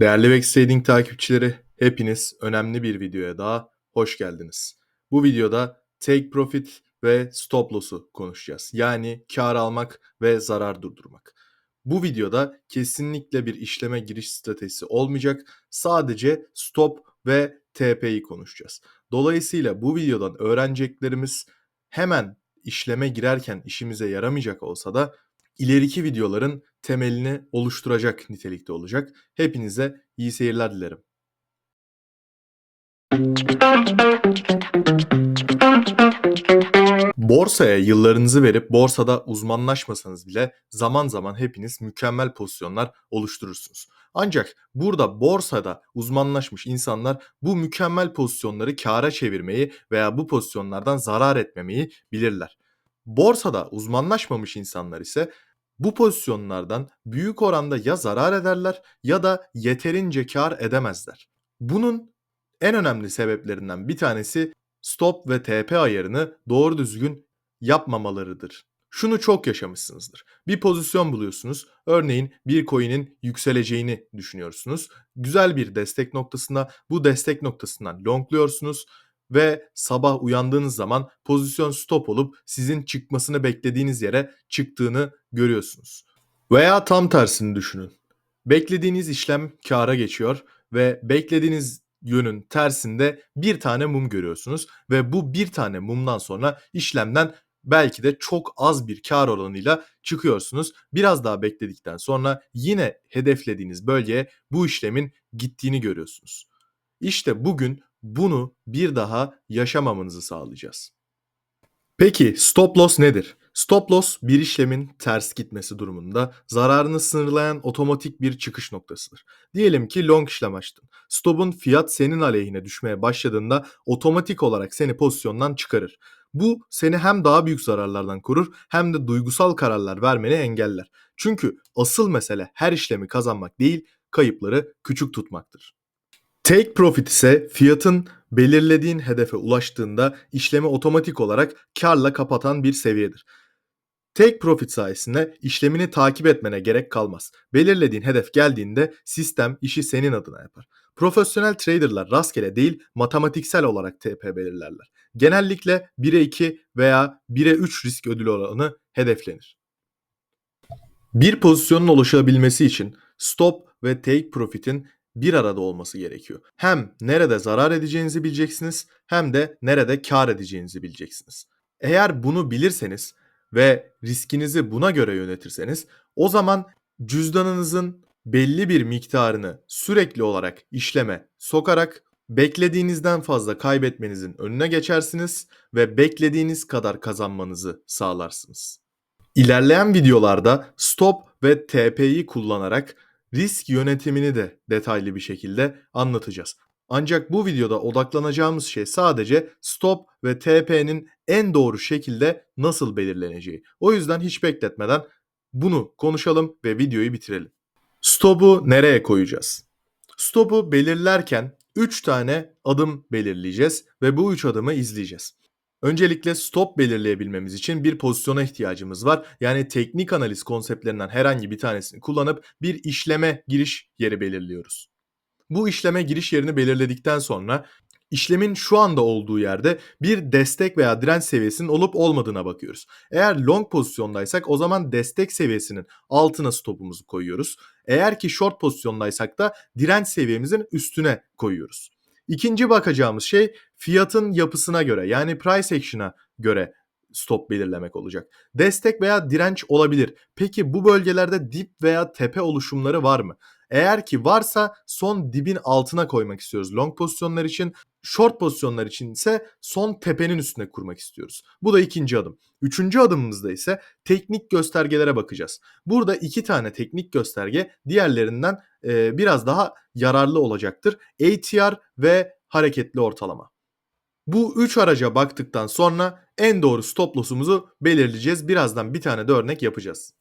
Değerli Trading takipçileri, hepiniz önemli bir videoya daha hoş geldiniz. Bu videoda Take Profit ve Stop Loss'u konuşacağız. Yani kar almak ve zarar durdurmak. Bu videoda kesinlikle bir işleme giriş stratejisi olmayacak. Sadece stop ve TP'yi konuşacağız. Dolayısıyla bu videodan öğreneceklerimiz hemen işleme girerken işimize yaramayacak olsa da ileriki videoların temelini oluşturacak nitelikte olacak. Hepinize iyi seyirler dilerim. Borsaya yıllarınızı verip borsada uzmanlaşmasanız bile zaman zaman hepiniz mükemmel pozisyonlar oluşturursunuz. Ancak burada borsada uzmanlaşmış insanlar bu mükemmel pozisyonları kâra çevirmeyi veya bu pozisyonlardan zarar etmemeyi bilirler. Borsada uzmanlaşmamış insanlar ise bu pozisyonlardan büyük oranda ya zarar ederler ya da yeterince kar edemezler. Bunun en önemli sebeplerinden bir tanesi stop ve TP ayarını doğru düzgün yapmamalarıdır. Şunu çok yaşamışsınızdır. Bir pozisyon buluyorsunuz. Örneğin bir coin'in yükseleceğini düşünüyorsunuz. Güzel bir destek noktasına bu destek noktasından longluyorsunuz ve sabah uyandığınız zaman pozisyon stop olup sizin çıkmasını beklediğiniz yere çıktığını görüyorsunuz. Veya tam tersini düşünün. Beklediğiniz işlem kâra geçiyor ve beklediğiniz yönün tersinde bir tane mum görüyorsunuz ve bu bir tane mumdan sonra işlemden belki de çok az bir kar oranıyla çıkıyorsunuz. Biraz daha bekledikten sonra yine hedeflediğiniz bölgeye bu işlemin gittiğini görüyorsunuz. İşte bugün bunu bir daha yaşamamanızı sağlayacağız. Peki stop loss nedir? Stop loss bir işlemin ters gitmesi durumunda zararını sınırlayan otomatik bir çıkış noktasıdır. Diyelim ki long işlem açtın. Stop'un fiyat senin aleyhine düşmeye başladığında otomatik olarak seni pozisyondan çıkarır. Bu seni hem daha büyük zararlardan korur hem de duygusal kararlar vermeni engeller. Çünkü asıl mesele her işlemi kazanmak değil, kayıpları küçük tutmaktır. Take profit ise fiyatın belirlediğin hedefe ulaştığında işlemi otomatik olarak karla kapatan bir seviyedir. Take profit sayesinde işlemini takip etmene gerek kalmaz. Belirlediğin hedef geldiğinde sistem işi senin adına yapar. Profesyonel traderlar rastgele değil matematiksel olarak TP belirlerler. Genellikle 1'e 2 veya 1'e 3 risk ödülü oranı hedeflenir. Bir pozisyonun oluşabilmesi için stop ve take profit'in bir arada olması gerekiyor. Hem nerede zarar edeceğinizi bileceksiniz hem de nerede kar edeceğinizi bileceksiniz. Eğer bunu bilirseniz ve riskinizi buna göre yönetirseniz o zaman cüzdanınızın belli bir miktarını sürekli olarak işleme sokarak beklediğinizden fazla kaybetmenizin önüne geçersiniz ve beklediğiniz kadar kazanmanızı sağlarsınız. İlerleyen videolarda stop ve TP'yi kullanarak risk yönetimini de detaylı bir şekilde anlatacağız. Ancak bu videoda odaklanacağımız şey sadece stop ve TP'nin en doğru şekilde nasıl belirleneceği. O yüzden hiç bekletmeden bunu konuşalım ve videoyu bitirelim. Stop'u nereye koyacağız? Stop'u belirlerken 3 tane adım belirleyeceğiz ve bu 3 adımı izleyeceğiz. Öncelikle stop belirleyebilmemiz için bir pozisyona ihtiyacımız var. Yani teknik analiz konseptlerinden herhangi bir tanesini kullanıp bir işleme giriş yeri belirliyoruz. Bu işleme giriş yerini belirledikten sonra işlemin şu anda olduğu yerde bir destek veya direnç seviyesinin olup olmadığına bakıyoruz. Eğer long pozisyondaysak o zaman destek seviyesinin altına stopumuzu koyuyoruz. Eğer ki short pozisyondaysak da direnç seviyemizin üstüne koyuyoruz. İkinci bakacağımız şey fiyatın yapısına göre yani price action'a göre stop belirlemek olacak. Destek veya direnç olabilir. Peki bu bölgelerde dip veya tepe oluşumları var mı? Eğer ki varsa son dibin altına koymak istiyoruz long pozisyonlar için. Short pozisyonlar için ise son tepenin üstüne kurmak istiyoruz. Bu da ikinci adım. Üçüncü adımımızda ise teknik göstergelere bakacağız. Burada iki tane teknik gösterge diğerlerinden e, biraz daha yararlı olacaktır. ATR ve hareketli ortalama. Bu üç araca baktıktan sonra en doğru stop loss'umuzu belirleyeceğiz. Birazdan bir tane de örnek yapacağız.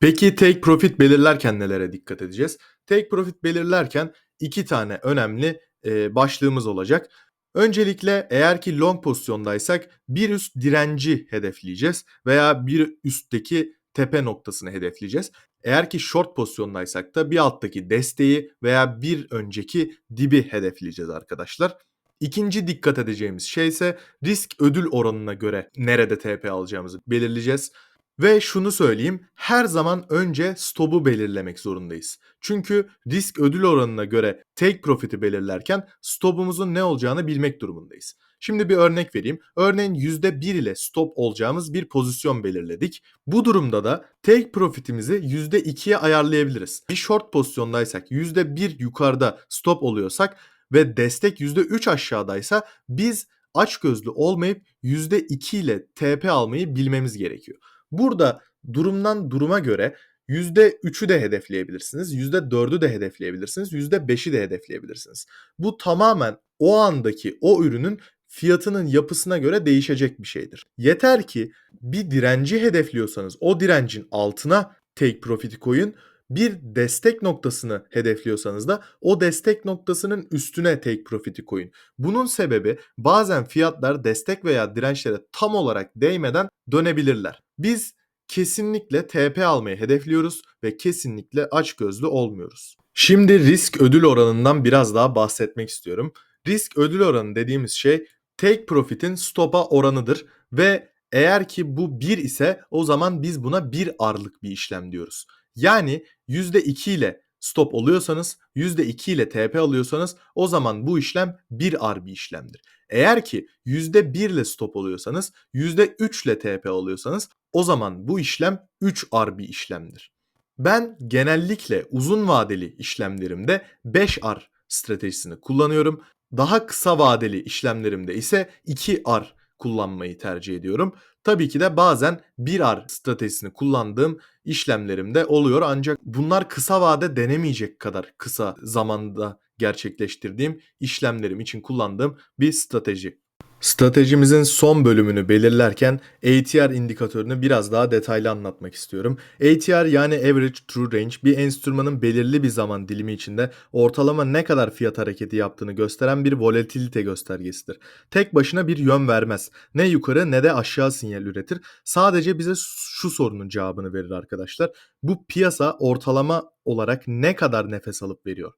Peki take profit belirlerken nelere dikkat edeceğiz? Take profit belirlerken iki tane önemli e, başlığımız olacak. Öncelikle eğer ki long pozisyondaysak bir üst direnci hedefleyeceğiz veya bir üstteki tepe noktasını hedefleyeceğiz. Eğer ki short pozisyondaysak da bir alttaki desteği veya bir önceki dibi hedefleyeceğiz arkadaşlar. İkinci dikkat edeceğimiz şey ise risk ödül oranına göre nerede TP alacağımızı belirleyeceğiz. Ve şunu söyleyeyim, her zaman önce stop'u belirlemek zorundayız. Çünkü risk ödül oranına göre take profit'i belirlerken stop'umuzun ne olacağını bilmek durumundayız. Şimdi bir örnek vereyim. Örneğin %1 ile stop olacağımız bir pozisyon belirledik. Bu durumda da take profit'imizi %2'ye ayarlayabiliriz. Bir short pozisyondaysak %1 yukarıda stop oluyorsak ve destek %3 aşağıdaysa biz açgözlü olmayıp %2 ile TP almayı bilmemiz gerekiyor. Burada durumdan duruma göre %3'ü de hedefleyebilirsiniz, %4'ü de hedefleyebilirsiniz, %5'i de hedefleyebilirsiniz. Bu tamamen o andaki o ürünün fiyatının yapısına göre değişecek bir şeydir. Yeter ki bir direnci hedefliyorsanız o direncin altına take profit'i koyun. Bir destek noktasını hedefliyorsanız da o destek noktasının üstüne take profit'i koyun. Bunun sebebi bazen fiyatlar destek veya dirençlere tam olarak değmeden dönebilirler. Biz kesinlikle TP almayı hedefliyoruz ve kesinlikle açgözlü olmuyoruz. Şimdi risk ödül oranından biraz daha bahsetmek istiyorum. Risk ödül oranı dediğimiz şey take profit'in stop'a oranıdır ve eğer ki bu 1 ise o zaman biz buna 1 arlık bir işlem diyoruz. Yani %2 ile stop oluyorsanız, %2 ile TP alıyorsanız o zaman bu işlem 1 ar bir işlemdir. Eğer ki %1 ile stop oluyorsanız, %3 ile TP alıyorsanız o zaman bu işlem 3 ar bir işlemdir. Ben genellikle uzun vadeli işlemlerimde 5 ar stratejisini kullanıyorum. Daha kısa vadeli işlemlerimde ise 2 ar kullanmayı tercih ediyorum. Tabii ki de bazen 1 ar stratejisini kullandığım işlemlerimde oluyor ancak bunlar kısa vade denemeyecek kadar kısa zamanda gerçekleştirdiğim işlemlerim için kullandığım bir strateji. Stratejimizin son bölümünü belirlerken ATR indikatörünü biraz daha detaylı anlatmak istiyorum. ATR yani Average True Range bir enstrümanın belirli bir zaman dilimi içinde ortalama ne kadar fiyat hareketi yaptığını gösteren bir volatilite göstergesidir. Tek başına bir yön vermez. Ne yukarı ne de aşağı sinyal üretir. Sadece bize şu sorunun cevabını verir arkadaşlar. Bu piyasa ortalama olarak ne kadar nefes alıp veriyor?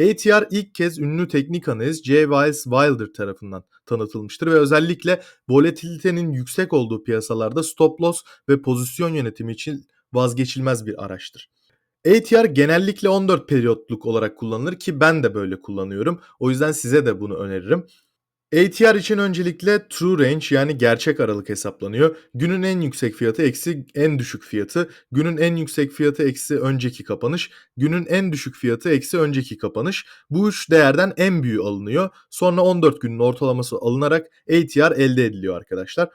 ATR ilk kez ünlü teknik analiz J. Wiles Wilder tarafından tanıtılmıştır ve özellikle volatilitenin yüksek olduğu piyasalarda stop loss ve pozisyon yönetimi için vazgeçilmez bir araçtır. ATR genellikle 14 periyotluk olarak kullanılır ki ben de böyle kullanıyorum. O yüzden size de bunu öneririm. ATR için öncelikle true range yani gerçek aralık hesaplanıyor. Günün en yüksek fiyatı eksi en düşük fiyatı, günün en yüksek fiyatı eksi önceki kapanış, günün en düşük fiyatı eksi önceki kapanış. Bu üç değerden en büyüğü alınıyor. Sonra 14 günün ortalaması alınarak ATR elde ediliyor arkadaşlar.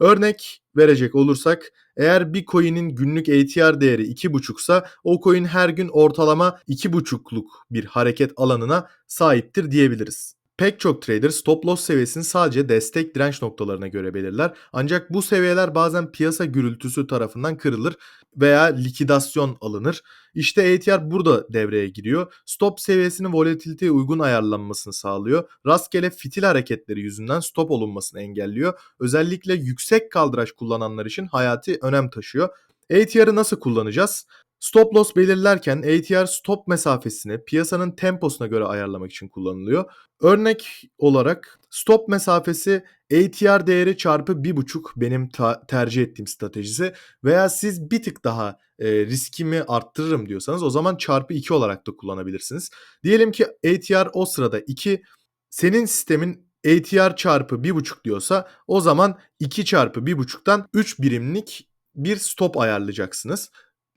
Örnek verecek olursak eğer bir coin'in günlük ATR değeri 2.5 ise o coin her gün ortalama 2.5'luk bir hareket alanına sahiptir diyebiliriz. Pek çok trader stop loss seviyesini sadece destek direnç noktalarına göre belirler. Ancak bu seviyeler bazen piyasa gürültüsü tarafından kırılır veya likidasyon alınır. İşte ATR burada devreye giriyor. Stop seviyesinin volatiliteye uygun ayarlanmasını sağlıyor. Rastgele fitil hareketleri yüzünden stop olunmasını engelliyor. Özellikle yüksek kaldıraç kullananlar için hayati önem taşıyor. ATR'ı nasıl kullanacağız? Stop loss belirlerken ATR stop mesafesini piyasanın temposuna göre ayarlamak için kullanılıyor. Örnek olarak stop mesafesi ATR değeri çarpı 1.5 benim tercih ettiğim stratejisi veya siz bir tık daha e, riskimi arttırırım diyorsanız o zaman çarpı 2 olarak da kullanabilirsiniz. Diyelim ki ATR o sırada 2 senin sistemin ATR çarpı 1.5 diyorsa o zaman 2 çarpı 1.5'tan 3 birimlik bir stop ayarlayacaksınız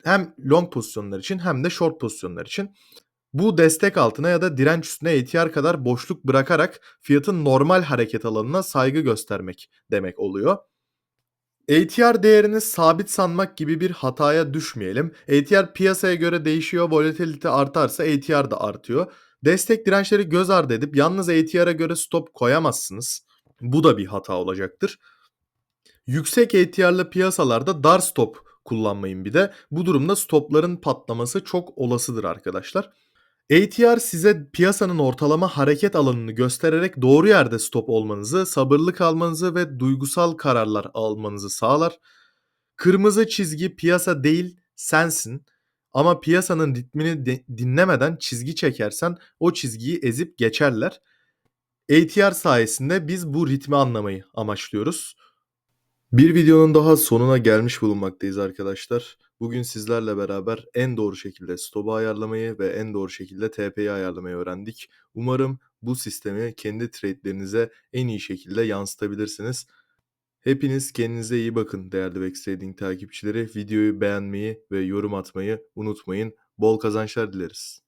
hem long pozisyonlar için hem de short pozisyonlar için. Bu destek altına ya da direnç üstüne ATR kadar boşluk bırakarak fiyatın normal hareket alanına saygı göstermek demek oluyor. ATR değerini sabit sanmak gibi bir hataya düşmeyelim. ATR piyasaya göre değişiyor, volatilite artarsa ATR da artıyor. Destek dirençleri göz ardı edip yalnız ATR'a göre stop koyamazsınız. Bu da bir hata olacaktır. Yüksek ATR'lı piyasalarda dar stop kullanmayın bir de. Bu durumda stopların patlaması çok olasıdır arkadaşlar. ATR size piyasanın ortalama hareket alanını göstererek doğru yerde stop olmanızı, sabırlı kalmanızı ve duygusal kararlar almanızı sağlar. Kırmızı çizgi piyasa değil sensin. Ama piyasanın ritmini de dinlemeden çizgi çekersen o çizgiyi ezip geçerler. ATR sayesinde biz bu ritmi anlamayı amaçlıyoruz. Bir videonun daha sonuna gelmiş bulunmaktayız arkadaşlar. Bugün sizlerle beraber en doğru şekilde stop'u ayarlamayı ve en doğru şekilde TP'yi ayarlamayı öğrendik. Umarım bu sistemi kendi trade'lerinize en iyi şekilde yansıtabilirsiniz. Hepiniz kendinize iyi bakın değerli Vex Trading takipçileri. Videoyu beğenmeyi ve yorum atmayı unutmayın. Bol kazançlar dileriz.